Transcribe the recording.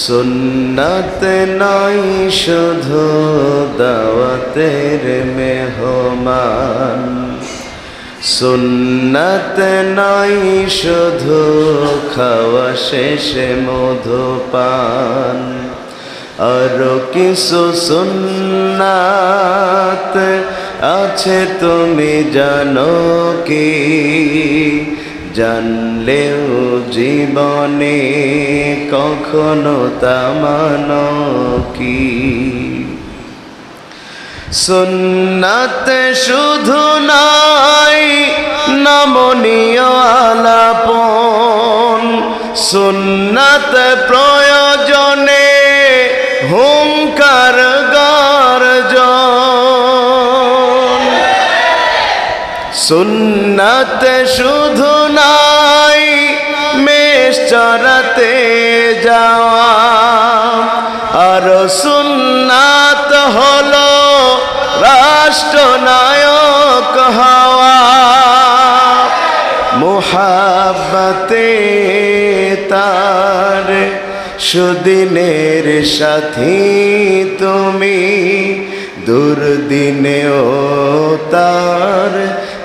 সুন্নত নাই শুধু দাওয়াতের মেহমান। সুন্নত নাই শুধু খাওয়া শেষে মধুপান আরও কিছু সুন্নাত আছে, তুমি জানো কি? জানলেও জীবনে কখনো তা মানো কি? সুন্নাত শুধু নাই নমনীয় আলাপন। সুন্নাত প্রয়োজনে সুন্নাত শুধু নাই মেষ চরাতে যাওয়া। আর সুন্নাত হলো রাষ্ট্রনায়ক হওয়া। মোহাব্বতে তার সুদিনের সাথী তুমি, দুর্দিনেও তার